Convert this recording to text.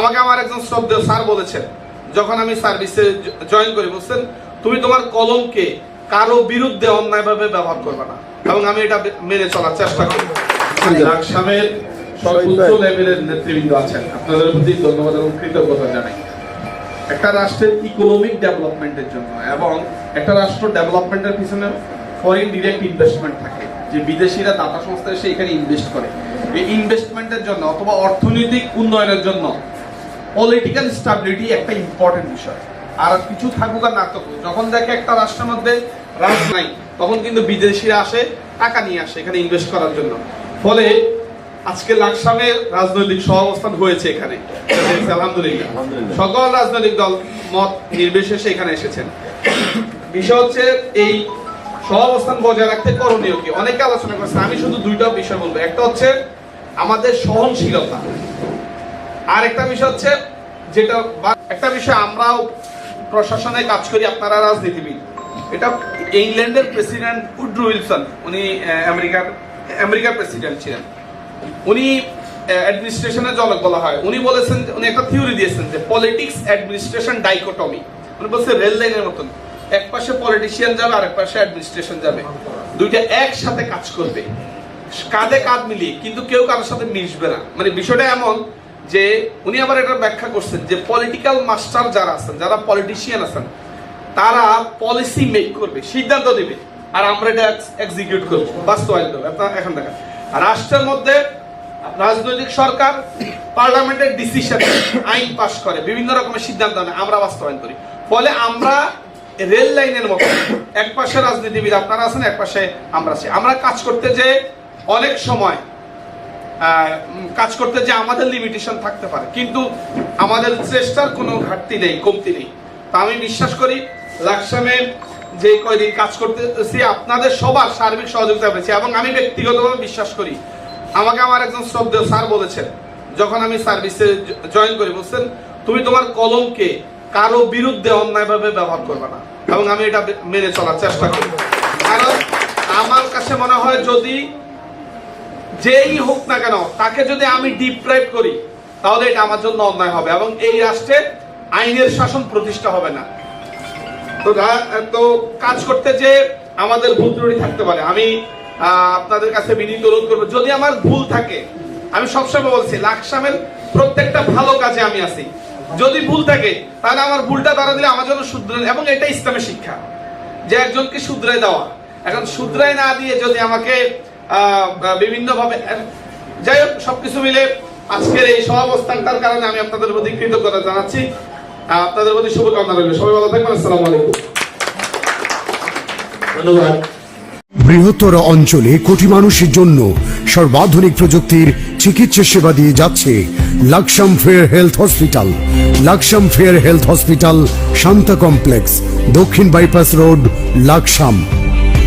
আমাকে আমার একজন শ্রদ্ধেয় স্যার বলেছেন যখন আমি সার্ভিসে জয়েন করি বলছেন তুমি তোমার কলমকে কারও বিরুদ্ধে অন্যায়ভাবে ব্যবহার করবে না। এবং আমি এটা মেনে চলার চেষ্টা করি। লাকসামের সর্বোচ্চ লেভেলের নেতৃবৃন্দ আছেন। আপনাদের প্রতি ধন্যবাদ এবং কৃতজ্ঞতা জানাই। একটা রাষ্ট্রের ইকোনমিক ডেভেলপমেন্টের জন্য এবং একটা রাষ্ট্র ডেভেলপমেন্টের পিছনে ফরেন ডিরেক্ট ইনভেস্টমেন্ট থাকে যে বিদেশিরা দাতা সংস্থা এসে এখানে ইনভেস্ট করে। এই ইনভেস্টমেন্টের জন্য অথবা অর্থনৈতিক উন্নয়নের জন্য পলিটিক্যাল স্টাবিলিটি একটা ইম্পর্টেন্ট বিষয়। আর কিছু থাকুক আর না থাকুক যখন দেখে একটা রাষ্ট্রের মধ্যে রাজ নাই তখন কিন্তু বিদেশিরা আসে টাকা নিয়ে আসে এখানে ইনভেস্ট করার জন্য। ফলে আজকে লাকসামের রাজনৈতিক সহাবস্থান হয়েছে এখানে। আলহামদুলিল্লাহ। সকল রাজনৈতিক দল মত নির্বিশেষে এখানে এসেছেন। বিষয় হচ্ছে এই সহাবস্থান বজায় রাখতে করণীয় কি? অনেকে আলোচনা করছে আমি শুধু দুইটা বিষয় বলব। একটা হচ্ছে আমাদের সহনশীলতা। আর একটা বিষয় হচ্ছে যেটা একটা বিষয় আমরাও প্রশাসনে কাজ করি, আপনারা রাজনীতিবিদ। এটা ইংল্যান্ডের প্রেসিডেন্ট উড্রু উইলসন, উনি আমেরিকার আমেরিকার প্রেসিডেন্ট ছিলেন। উনি অ্যাডমিনিস্ট্রেশনের জনক বলা হয়। উনি বলেছেন উনি একটা থিওরি দিয়েছেন যে, পলিটিক্স অ্যাডমিনিস্ট্রেশন ডাইকোটমি। উনি বলছে রেল লাইনের মতন। এক পাশে পলিটিশিয়ান যাবে আর এক পাশে অ্যাডমিনিস্ট্রেশন যাবে। দুইটা একসাথে কাজ করবে। কাঁধে কাঁধ মিলিয়ে, কিন্তু কেউ কারোর সাথে মিশবে না। মানে বিষয়টা এমন যে উনি আবার এটা ব্যাখ্যা করছেন যে পলিটিক্যাল মাস্টার যারা আছেন, যারা পলিটিশিয়ান আছেন, তারা পলিসি মেক করবে, সিদ্ধান্ত দেবে। আর আমরা এটা এক্সিকিউট করব বাস্তবায়ন করব এখন দেখেন, রাষ্ট্রের মধ্যে রাজনৈতিক সরকার, পার্লামেন্টের ডিসিশন আইন পাস করে, বিভিন্ন রকমের সিদ্ধান্ত নেয়, আমরা বাস্তবায়ন করি। ফলে আমরা রেল লাইনের মতো এক পাশে রাজনীতিবিদ আপনারা আছেন এক পাশে আমরা আছি। আমরা কাজ করতে যে অনেক সময় কাজ করতে যে আমাদের লিমিটেশন থাকতে পারে। কিন্তু আমাদের চেষ্টার কোনো ঘাটতি নেই, কমতি নেই। তা আমি বিশ্বাস করি, লাকসামে যে কয়দিন কাজ করতেছি, আপনাদের সবার সার্বিক সহযোগিতা পেয়েছি এবং আমি ব্যক্তিগতভাবে বিশ্বাস করি, আমাকে আমার একজন শ্রদ্ধেয় স্যার বলেছেন, যখন আমি সার্ভিসে জয়েন করি, বলছেন, তুমি তোমার কলমকে কারও বিরুদ্ধে অন্যায়ভাবে ব্যবহার করবে না। এবং আমি এটা মেনে চলার চেষ্টা করি। কারণ আমার কাছে মনে হয় যদি যেই হোক না কেন, তাকে যদি আমি ডিপ্রাইভ করি, তাহলে এটা আমার জন্য অন্যায় হবে এবং এই রাষ্ট্রে আইনের শাসন প্রতিষ্ঠা হবে না। তো তো কাজ করতে যে আমাদের ভুল ত্রুটি থাকতে পারে। আমি আপনাদের কাছে বিনীত অনুরোধ করব, যদি আমার ভুল থাকে, আমি সবসময় বলছি, লাকসামের প্রত্যেকটা ভালো কাজে আমি আছি। যদি ভুল থাকে, তাহলে আমার ভুলটা তারা দিলে আমার জন্য শুদ্ধ এবং এটা ইসলামের শিক্ষা। যে একজনকে শুধরাই দেওয়া, এখন শুধরাই না দিয়ে যদি আমাকে বিভিন্ন ভাবে যাই হোক সবকিছু মিলে আজকের এই সহাবস্থানটার কারণে আমি আপনাদের প্রতি কৃতজ্ঞতা জানাচ্ছি। আপনাদের প্রতি শুভকামনা রইল। সবাই ভালো থাকবেন আসসালামু আলাইকুম। ধন্যবাদ। বৃহত্তর অঞ্চলে কোটি মানুষের জন্য সর্বাধুনিক প্রযুক্তির চিকিৎসা সেবা দিয়ে যাচ্ছে Laksam fair health hospital. Laksam fair health hospital Shanta complex দক্ষিণ বাইপাস রোড লাকসাম।